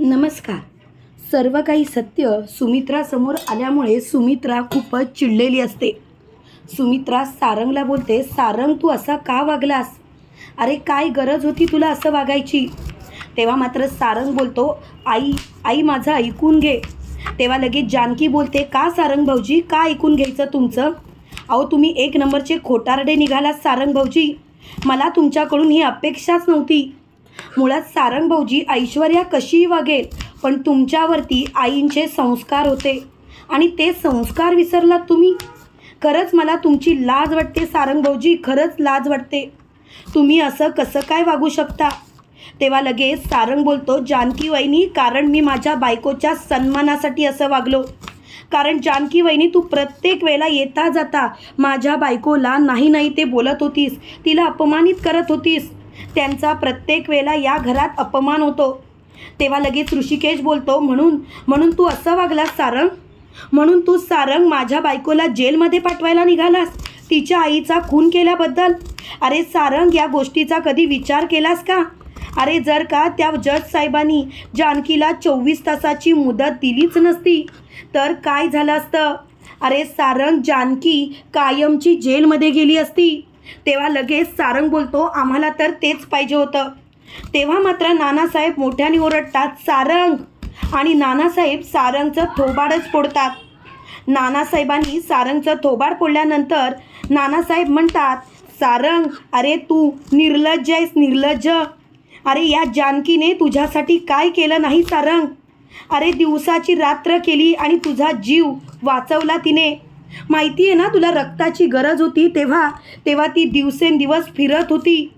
नमस्कार. सर्व काही सत्य सुमित्रासमोर आल्यामुळे सुमित्रा खूपच चिडलेली असते. सुमित्रा सारंगला बोलते सारंग तू असा का वागलास? अरे काय गरज होती तुला असं वागायची? तेव्हा मात्र सारंग बोलतो आई आई माझं ऐकून घे. तेव्हा लगेच जानकी बोलते का सारंग भाऊजी का ऐकून घ्यायचं तुमचं? अहो तुम्ही एक नंबरचे खोटारडे निघालात सारंग भाऊजी. मला तुमच्याकडून ही अपेक्षाच नव्हती. मुळात सारंग भाऊजी ऐश्वर्या कशीही वागेल पण तुमच्यावरती आईंचे संस्कार होते. आणि ते संस्कार विसरलात तुम्ही? खरंच मला तुमची लाज वाटते सारंग भाऊजी खरंच लाज वाटते. तुम्ही असं कसं काय वागू शकता? तेव्हा लगेच सारंग बोलतो जानकी वहिनी कारण मी माझ्या बायकोच्या सन्मानासाठी असं वागलो. कारण जानकी वहिनी तू प्रत्येक वेळेला येता जाता माझ्या बायकोला नाही नाही ते बोलत होतीस. तिला अपमानित करत होतीस. त्यांचा प्रत्येक वेळेला या घरात अपमान होतो. तेव्हा लगेच ऋषिकेश बोलतो म्हणून म्हणून तू असं वागलास सारंग? म्हणून तू सारंग माझ्या बायकोला जेलमध्ये पाठवायला निघालास? तिच्या आईचा खून केल्याबद्दल? अरे सारंग या गोष्टीचा कधी विचार केलास का? अरे जर का त्या जज साहेबांनी जानकीला चोवीस तासाची मुदत दिलीच नसती तर काय झालं असतं? अरे सारंग जानकी कायमची जेलमध्ये गेली असती. तेव्हा लगेच सारंग बोलतो आम्हाला तर तेच पाहिजे होतं. तेव्हा मात्र नानासाहेब मोठ्याने ओरडतात सारंग! आणि नानासाहेब सारंगचं थोबाडच फोडतात. नानासाहेबांनी सारंगचं थोबाड फोडल्यानंतर नानासाहेब म्हणतात सारंग अरे तू निर्लज्ज आहेस निर्लज्ज. अरे या जानकीने तुझ्यासाठी काय केलं नाही सारंग? अरे दिवसाची रात्र केली आणि तुझा जीव वाचवला तिने. माहिती आहे ना तुला रक्ताची गरज होती तेव्हा तेव्हा ती दिवसेंदिवस फिरत होती.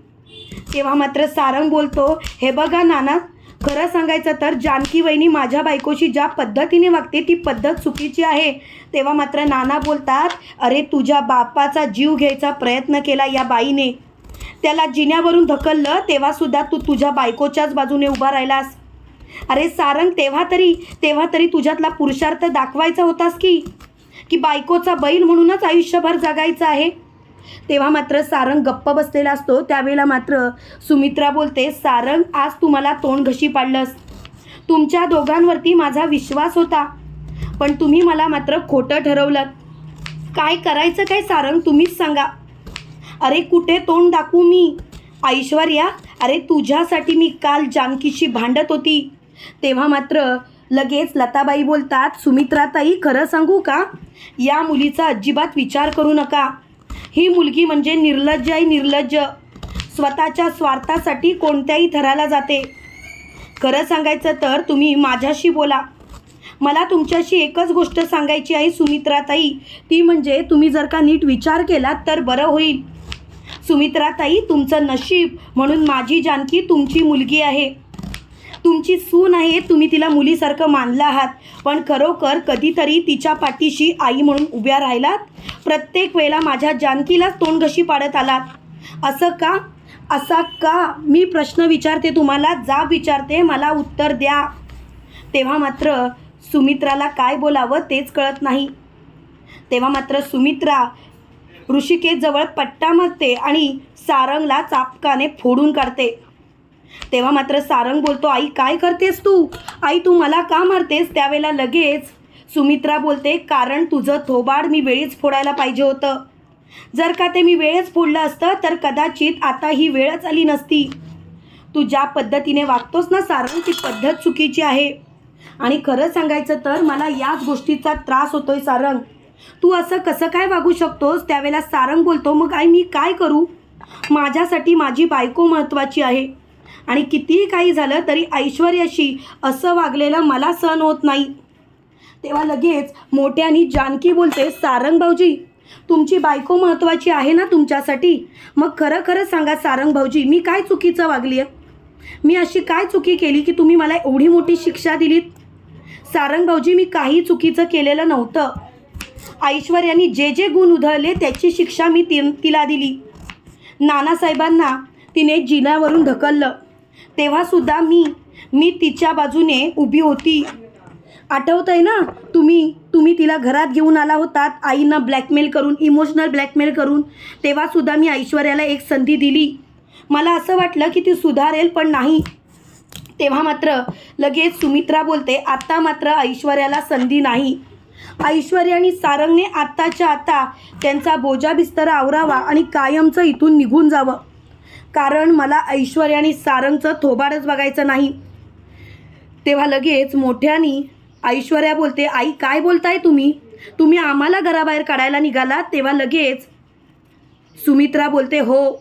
तेव्हा मात्र सारंग बोलतो हे बघा नाना खरं सांगायचं तर जानकी वहिनी माझ्या बायकोशी ज्या पद्धतीने वागते ती पद्धत चुकीची आहे. तेव्हा मात्र नाना बोलतात अरे तुझ्या बापाचा जीव घ्यायचा प्रयत्न केला या बाईने. त्याला जिन्यावरून ढकललं तेव्हासुद्धा तू तुझ्या बायकोच्याच बाजूने उभा राहिलास. अरे सारंग तेव्हा तरी तेव्हा तरी तुझ्यातला पुरुषार्थ दाखवायचा होतास की? की बायकोचा बैल म्हणूनच आयुष्यभर जगायचं आहे. तेव्हा मात्र सारंग गप्प बसलेला असतो. त्यावेळेला मात्र सुमित्रा बोलते सारंग आज तुम्हाला तोंड घशी पाडलंस. तुमच्या दोघांवरती माझा विश्वास होता. पण तुम्ही मला मात्र खोटं ठरवलं. काय करायचं काय सारंग? तुम्हीच सांगा. अरे कुठे तोंड दाखवू मी? ऐश्वर्या अरे तुझ्यासाठी मी काल जानकीशी भांडत होती. तेव्हा मात्र लगेच लताबाई बोलतात सुमित्राताई खरं सांगू का? या मुलीचा अजिबात विचार करू नका. ही मुलगी म्हणजे निर्लज्ज आहे निर्लज्ज. स्वतःच्या स्वार्थासाठी कोणत्याही थराला जाते. खरं सांगायचं तर तुम्ही माझ्याशी बोला. मला तुमच्याशी एकच गोष्ट सांगायची आहे सुमित्राताई. ती म्हणजे तुम्ही जर का नीट विचार केलात तर बरं होईल. सुमित्राताई तुमचं नशीब म्हणून माझी जानकी तुमची मुलगी आहे. तुमची सून आहे तुम्ही तिला मुलीसारखं मानलं आहात. पण खरोखर कधीतरी तिच्या पाठीशी आई म्हणून उभ्या राहिलात? प्रत्येक वेळेला माझ्या जानकीलाच तोंड घशी पाडत आलात. असं का? असा का? मी प्रश्न विचारते तुम्हाला जाब विचारते मला उत्तर द्या. तेव्हा मात्र सुमित्राला काय बोलावं तेच कळत नाही. तेव्हा मात्र सुमित्रा ऋषिकेशजवळ पट्टा मागते आणि सारंगला चापकाने फोडून काढते. तेव्हा मात्र सारंग बोलतो आई काय करतेस तू? आई तू मला का मारतेस? त्यावेळेला लगेच सुमित्रा बोलते कारण तुझं थोबाड मी वेळीच फोडायला पाहिजे होतं. जर का ते मी वेळच फोडलं असतं तर कदाचित आता ही वेळच आली नसती. तू ज्या पद्धतीने वागतोस ना सारंग ती पद्धत चुकीची आहे. आणि खरं सांगायचं तर मला याच गोष्टीचा त्रास होतोय सारंग. तू असं कसं काय वागू शकतोस? त्यावेळेला सारंग बोलतो मग आई मी काय करू? माझ्यासाठी माझी बायको महत्त्वाची आहे. आणि कितीही काही झालं तरी ऐश्वर्याशी असं वागलेलं मला सहन होत नाही. तेव्हा लगेच मोठ्यानी जानकी बोलते सारंग भाऊजी तुमची बायको महत्त्वाची आहे ना तुमच्यासाठी? मग खरं खरं सांगा सारंग भाऊजी मी काय चुकीचं वागली आहे मी अशी काय चुकी केली की तुम्ही मला एवढी मोठी शिक्षा दिलीत? सारंग भाऊजी मी काही चुकीचं केलेलं नव्हतं. ऐश्वर्यानी जे जे गुण उधळले त्याची शिक्षा मी ति तिला दिली. नानासाहेबांना तिने जिन्यावरून ढकललं. तेव्हासुद्धा मी मी तिच्या बाजूने उभी होती. आठवत आहे ना तुम्ही तुम्ही तिला घरात घेऊन आला होतात आईनं ब्लॅकमेल करून इमोशनल ब्लॅकमेल करून. तेव्हासुद्धा मी ऐश्वर्याला एक संधी दिली. मला असं वाटलं की ती सुधारेल पण नाही. तेव्हा मात्र लगेच सुमित्रा बोलते आत्ता मात्र ऐश्वर्याला संधी नाही. ऐश्वर्या आणि सारंगने आत्ताच्या आता त्यांचा बोजा बिस्तर आवरावा आणि कायमचं इथून निघून जावं. कारण मला ऐश्वर्या आणि सारंगचं थोबाडच बघायचं नाही. तेव्हा लगेच मोठ्यानी ऐश्वर्या बोलते आई काय बोलताय तुम्ही? तुम्ही आम्हाला घराबाहेर काढायला निघाला? तेव्हा लगेच सुमित्रा बोलते हो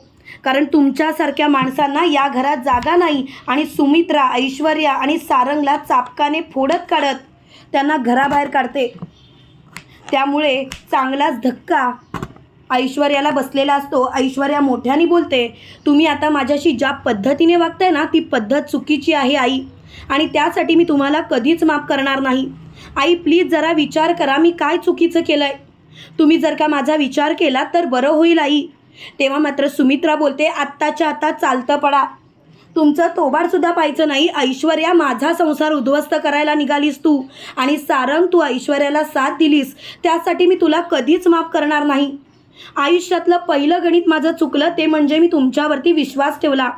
कारण तुमच्यासारख्या माणसांना या घरात जागा नाही आणि सुमित्रा ऐश्वर्या आणि सारंगला चापकाने फोडत काढत त्यांना घराबाहेर काढते. त्यामुळे चांगलाच धक्का ऐश्वर्याला बसलेला असतो. ऐश्वर्या मोठ्याने बोलते तुम्ही आता माझ्याशी ज्या पद्धतीने वागताय ना ती पद्धत चुकीची आहे आई. आणि त्यासाठी मी तुम्हाला कधीच माफ करणार नाही. आई प्लीज जरा विचार करा मी काय चुकीचं केलं आहे तुम्ही जर का माझा विचार केला तर बरं होईल आई. तेव्हा मात्र सुमित्रा बोलते आत्ताच्या आता चालतं पडा. तुमचं तोबाडसुद्धा पाहायचं नाही. ऐश्वर्या माझा संसार उद्ध्वस्त करायला निघालीस तू. आणि सारंग तू ऐश्वर्याला साथ दिलीस. त्यासाठी मी तुला कधीच माफ करणार नाही. आयुष्यातलं पहिलं गणित माझं चुकलं ते म्हणजे मी तुमच्यावरती विश्वास ठेवला.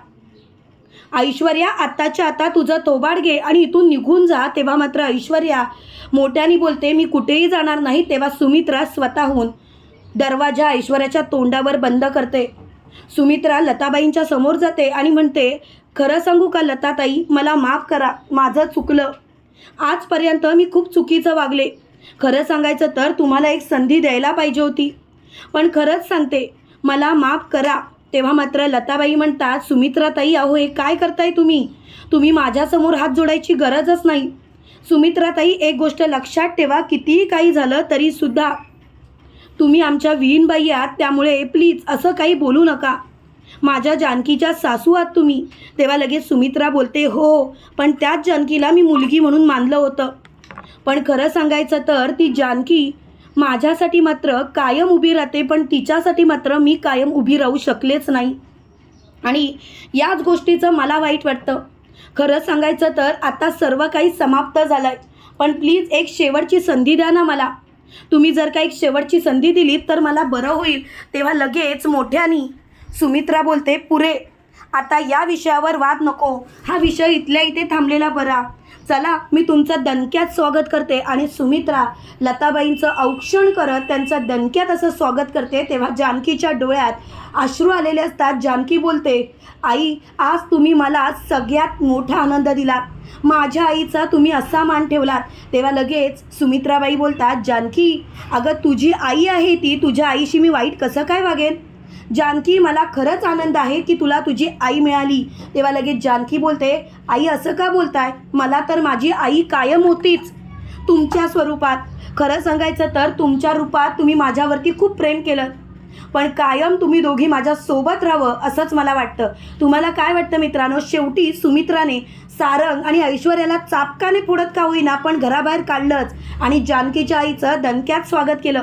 ऐश्वर्या आत्ताच्या आता तुझं तोबाड घे आणि इथून निघून जा तेव्हा मात्र ऐश्वर्या मोठ्याने बोलते मी कुठेही जाणार नाही तेव्हा सुमित्रा स्वतःहून दरवाजा ऐश्वर्याच्या तोंडावर बंद करते. सुमित्रा लताबाईंच्या समोर जाते आणि म्हणते खरं सांगू का लताताई मला माफ करा माझं चुकलं. आजपर्यंत मी खूप चुकीचं वागले. खरं सांगायचं तर तुम्हाला एक संधी द्यायला पाहिजे होती. पण खरंच सांगते मला माफ करा. तेव्हा मात्र लताबाई म्हणतात सुमित्राताई अहो हे काय करताय तुम्ही? तुम्ही माझ्यासमोर हात जोडायची गरजच नाही. सुमित्राताई एक गोष्ट लक्षात ठेवा कितीही काही झालं तरीसुद्धा तुम्ही आमच्या विहीनबाई आहात त्यामुळे प्लीज असं काही बोलू नका. माझ्या जानकीच्या सासू आहात तुम्ही. तेव्हा लगेच सुमित्रा बोलते हो पण त्याच जानकीला मी मुलगी म्हणून मानलं होतं. पण खरं सांगायचं तर ती जानकी माझ्यासाठी मात्र कायम उभी राहते पण तिच्यासाठी मात्र मी कायम उभी राहू शकलेच नाही. आणि याच गोष्टीचं मला वाईट वाटतं. खरं सांगायचं तर आता सर्व काही समाप्त झालं आहे पण प्लीज एक शेवटची संधी द्या ना मला. तुम्ही जर का एक शेवटची संधी दिलीत तर मला बरं होईल. तेव्हा लगेच मोठ्यानी सुमित्रा बोलते पुरे आता या विषयावर वाद नको. हा विषय इथल्या इथे थांबलेला बरा. चला मी तुमचं दणक्यात स्वागत करते आणि सुमित्रा लताबाईंचं औक्षण करत त्यांचं दणक्यात असं स्वागत करते तेव्हा जानकीच्या डोळ्यात अश्रू आलेले असतात. जानकी बोलते आई आज तुम्ही मला सगळ्यात मोठा आनंद दिला. माझ्या आईचा तुम्ही असा मान ठेवलात. तेव्हा लगेच सुमित्राबाई बोलतात जानकी अगं तुझी आई आहे ती तुझ्या आईशी मी वाईट कसं काय वागेन? जानकी मला खरंच आनंद आहे की तुला तुझी आई मिळाली. तेव्हा लगेच जानकी बोलते आई असं का बोलताय? मला तर माझी आई कायम होतीच. तुमच्या स्वरूपात खरं सांगायचं तर तुमच्या रूपात तुम्ही माझ्यावरती खूप प्रेम केलं. पण कायम तुम्ही दोघी माझ्यासोबत राहावं असंच मला वाटतं. तुम्हाला काय वाटतं मित्रांनो? शेवटी सुमित्राने सारंग आणि ऐश्वर्याला चापकाने फोडत का होईना पण घराबाहेर काढलंच आणि जानकीच्या आईचं दणक्यात स्वागत केलं.